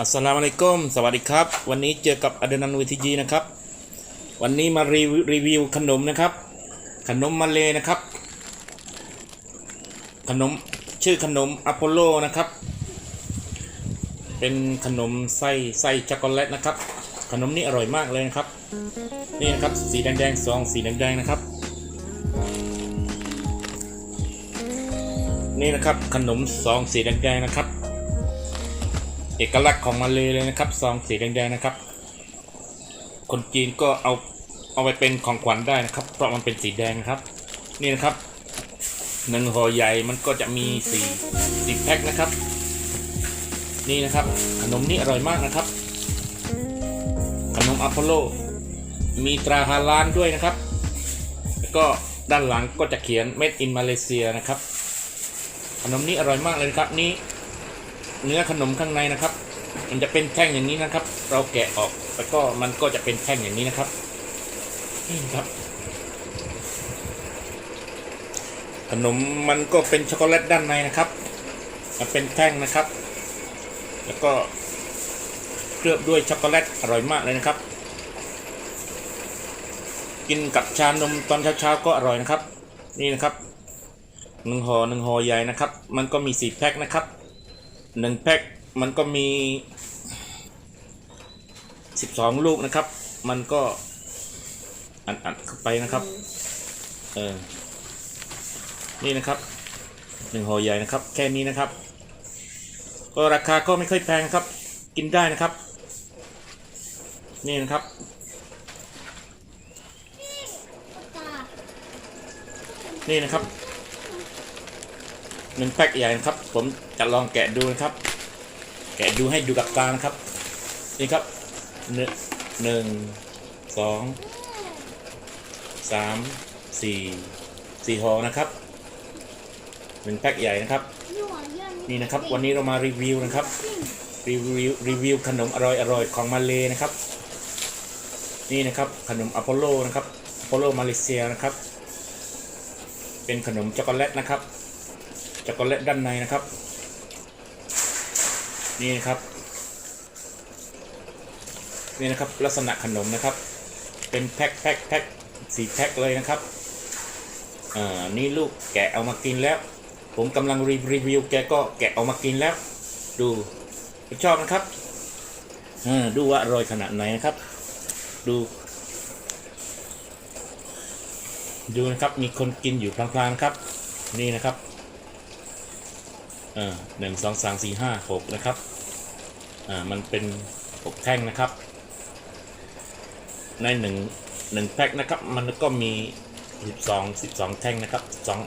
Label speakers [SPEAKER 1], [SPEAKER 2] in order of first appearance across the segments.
[SPEAKER 1] อัสสลามุอะลัยกุมสวัสดีครับ วันนี้เจอกับอเดนันวิทีจีนะครับ วันนี้มารีวิวรีวิวขนมนะครับ ขนมมาเลนะครับ ขนมชื่อขนมอพอลโลนะครับ เป็นขนมไส้ไส้ช็อกโกแลตนะครับ ขนมนี้อร่อยมากเลยนะครับ นี่นะครับสีแดงๆซองสีแดงๆนะครับ นี่นะครับขนมซองสีแดงๆนะครับ เอกลักษณ์ของมาเลยเลยนะครับซองสีแดงๆนะครับ คนจีนก็เอาเอาไปเป็นของขวัญได้นะครับ เพราะมันเป็นสีแดงครับ นี่นะครับหนึ่งห่อใหญ่มันก็จะมีสี่สิบแพ็คนะครับ นี่นะครับ ขนมนี้อร่อยมากนะครับ ขนมอพอลโล มีตราฮาลานด้วยนะครับ แล้วก็ด้านหลังก็จะเขียน made in Malaysia นะครับ ขนมนี้อร่อยมากเลยครับนี่ เนื้อขนมข้างในนะครับ มันจะเป็นแท่งอย่างนี้นะครับ เราแกะออกแล้วก็มันก็จะเป็นแท่งอย่างนี้นะครับนี่ครับ ขนมมันก็เป็นช็อกโกแลตด้านในนะครับมันเป็นแท่งนะครับ แล้วก็เคลือบด้วยช็อกโกแลตอร่อยมากเลยนะครับ กินกับชานมตอนเช้าๆก็อร่อยนะครับ นี่นะครับหนึ่งห่อหนึ่งห่อใหญ่นะครับ มันก็มีสี่แพ็คนะครับ หนึ่งแพ็คมันก็มี12ลูกนะครับ มันก็อัดอัดเข้าไปนะครับ เออ นี่นะครับหนึ่งห่อใหญ่นะครับ แค่นี้นะครับ ก็ราคาก็ไม่ค่อยแพงครับ กินได้นะครับ นี่นะครับนี่นะครับ หนึ่งแพ็คใหญ่นะครับ ผมจะลองแกะดูนะครับ แกะดูให้ดูกับตานะครับ นี่ครับหนึ่งหนึ่งสองสามสี่สี่ห่อนะครับหนึ่งแพ็คใหญ่นะครับ นี่นะครับ วันนี้เรามารีวิวนะครับ รีวิวรีวิวขนมอร่อยอร่อยของมาเลนะครับ นี่นะครับขนมอพอลโลนะครับอพอลโลมาเลเซียนะครับ เป็นขนมช็อกโกแลตนะครับ ช็อกโกแลตด้านในนะครับ นี่นะครับ นี่นะครับลักษณะขนมนะครับ เป็นแพ็คแพ็คแพ็คสีแพ็คเลยนะครับอ่านี่ลูกแกะเอามากินแล้ว ผมกำลังรีรีวิวแกก็แกะเอามากินแล้ว ดูชอบนะครับอ่าดูว่าอร่อยขนาดไหนนะครับ ดูดูนะครับมีคนกินอยู่พลางๆครับ นี่นะครับ อ่าหนึ่งสองสามสี่ห้าหกนะครับ อ่า มันเป็นหกแท่งนะครับ ในหนึ่งหนึ่งแพ็คนะครับ มันก็มีสิบสองสิบสองแท่งนะครับสอง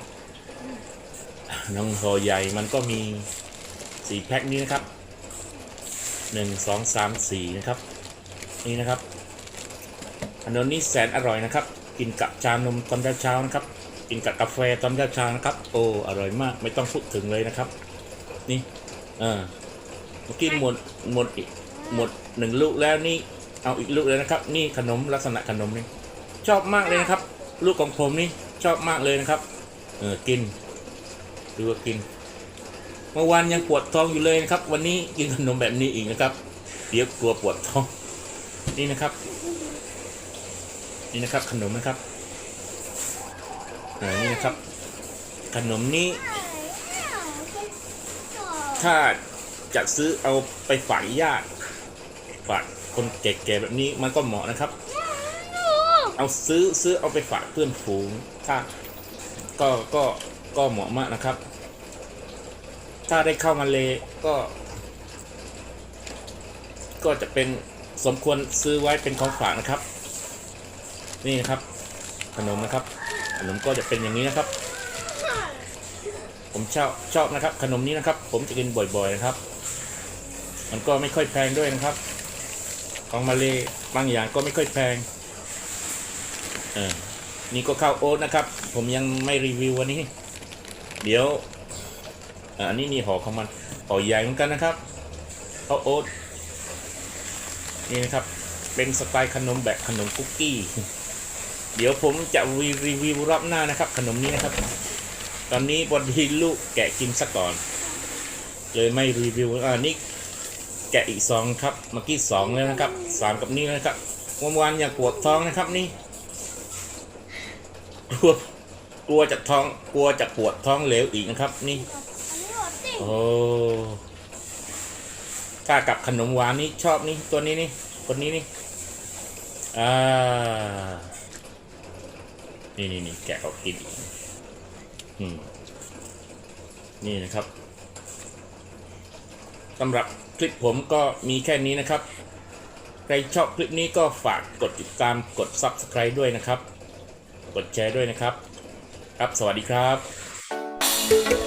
[SPEAKER 1] น้องห่อใหญ่มันก็มีสี่แพ็คนี้นะครับหนึ่งสองสามสี่นะครับ นี่นะครับ อันนี้แสนอร่อยนะครับ กินกับชานมตอนเช้านะครับกินกับกาแฟตอนเช้านะครับ โอ้ อร่อยมาก ไม่ต้องพูดถึงเลยนะครับ นี่เออเมื่อกี้หมดหมดอีกหมดหนึ่งลูกแล้วนี่เอาอีกลูกเลยนะครับ นี่ขนมลักษณะขนมนี่ชอบมากเลยนะครับ ลูกของผมนี่ชอบมากเลยนะครับ เออกินดูว่ากิน เมื่อวานยังปวดท้องอยู่เลยนะครับ วันนี้กินขนมแบบนี้อีกนะครับ เดี๋ยวกลัวปวดท้อง นี่นะครับ นี่นะครับขนมนะครับอ่านี่นะครับ ขนมนี้ ถ้าจะซื้อเอาไปฝากญาติฝากคนแก่ๆแบบนี้มันก็เหมาะนะครับ เอาซื้อซื้อเอาไปฝากเพื่อนฝูงถ้าก็ก็ก็เหมาะมากนะครับ ถ้าได้เข้ามาเลยก็ ก็จะเป็นสมควรซื้อไว้เป็นของฝากนะครับ นี่นะครับ ขนมนะครับ ขนมก็จะเป็นอย่างนี้นะครับ ผมชอบชอบนะครับ ขนมนี้นะครับ ผมจะกินบ่อยๆนะครับ มันก็ไม่ค่อยแพงด้วยนะครับ ของมาเลยบางอย่างก็ไม่ค่อยแพงเออนี่ก็ข้าวโอ๊ตนะครับ ผมยังไม่รีวิววันนี้ เดี๋ยวอันนี้นี่ห่อของมันห่อใหญ่เหมือนกันนะครับข้าวโอ๊ตนี่นะครับเป็นสไตล์ขนมแบบขนมคุกกี้ เดี๋ยวผมจะรีวิวรอบหน้านะครับ ขนมนี้นะครับ ตอนนี้พอดีลูกแกะกินซะก่อน เลยไม่รีวิวอ่านี่แกะอีกสองครับ เมื่อกี้สองแล้วนะครับสามกับนี่นะครับวันวานๆอย่าปวดท้องนะครับนี่กลัวกลัวจะท้องกลัวจะปวดท้องเหลวอีกนะครับ นี่
[SPEAKER 2] อันนี้หมดสิ
[SPEAKER 1] โอ้ถ้ากับขนมหวานนี่ชอบนี่ตัวนี้นี่คนนี้นี่อ่านี่นี่นี่แกะออกกิน อีกอืมนี่นะครับสำหรับคลิปผมก็มีแค่นี้นะครับ ใครชอบคลิปนี้ก็ฝากกดติดตามกด Subscribe ด้วยนะครับ กดแชร์ด้วยนะครับ ครับสวัสดีครับ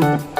[SPEAKER 1] Thank you.